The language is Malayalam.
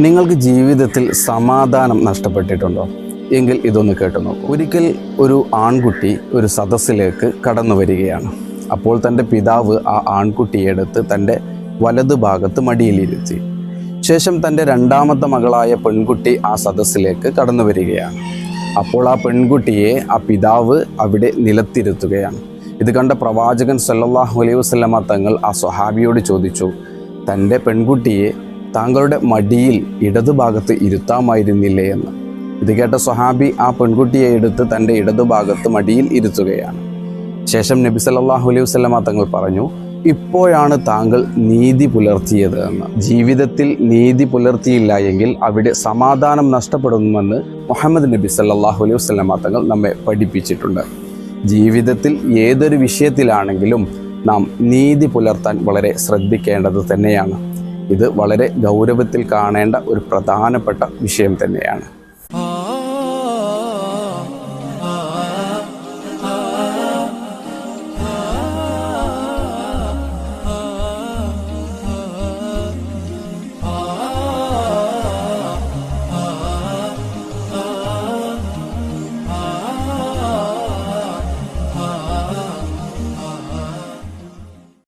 നിങ്ങൾക്ക് ജീവിതത്തിൽ സമാധാനം നഷ്ടപ്പെട്ടിട്ടുണ്ടോ? എങ്കിൽ ഇതൊന്ന് കേട്ടു നോക്കൂ. ഒരിക്കൽ ഒരു ആൺകുട്ടി ഒരു സദസ്സിലേക്ക് കടന്നു വരികയാണ്. അപ്പോൾ തന്റെ പിതാവ് ആ ആൺകുട്ടിയെടുത്ത് തന്റെ വലതു ഭാഗത്ത് മടിയിലിരുത്തി. ശേഷം തന്റെ രണ്ടാമത്തെ മകളായ പെൺകുട്ടി ആ സദസ്സിലേക്ക് കടന്നു വരികയാണ്. അപ്പോൾ ആ പെൺകുട്ടിയെ ആ പിതാവ് അവിടെ നിലത്തിരുത്തുകയാണ്. ഇത് കണ്ട പ്രവാചകൻ സല്ലാഹു അലൈഹി വസല്ലമ തങ്ങൾ ആ സ്വഹാബിയോട് ചോദിച്ചു തന്റെ പെൺകുട്ടിയെ താങ്കളുടെ മടിയിൽ ഇടതുഭാഗത്ത് ഇരുത്താമായിരുന്നില്ലേ എന്ന്. ഇത് കേട്ട സ്വഹാബി ആ പെൺകുട്ടിയെ എടുത്ത് തന്റെ ഇടതുഭാഗത്ത് മടിയിൽ ഇരുത്തുകയാണ്. ശേഷം നബി സല്ലാഹു അലൈഹി വസല്ലമ തങ്ങൾ പറഞ്ഞു ഇപ്പോഴാണ് താങ്കൾ നീതി പുലർത്തിയത് എന്ന്. ജീവിതത്തിൽ നീതി പുലർത്തിയില്ല എങ്കിൽ അവിടെ സമാധാനം നഷ്ടപ്പെടുമെന്ന് മുഹമ്മദ് നബി സല്ലാഹു അലൈഹി വസല്ലമ തങ്ങൾ നമ്മെ പഠിപ്പിച്ചിട്ടുണ്ട്. ജീവിതത്തിൽ ഏതൊരു വിഷയത്തിലാണെങ്കിലും നാം നീതി പുലർത്താൻ വളരെ ശ്രദ്ധിക്കേണ്ടത് തന്നെയാണ്. ഇത് വളരെ ഗൗരവത്തിൽ കാണേണ്ട ഒരു പ്രധാനപ്പെട്ട വിഷയം തന്നെയാണ്.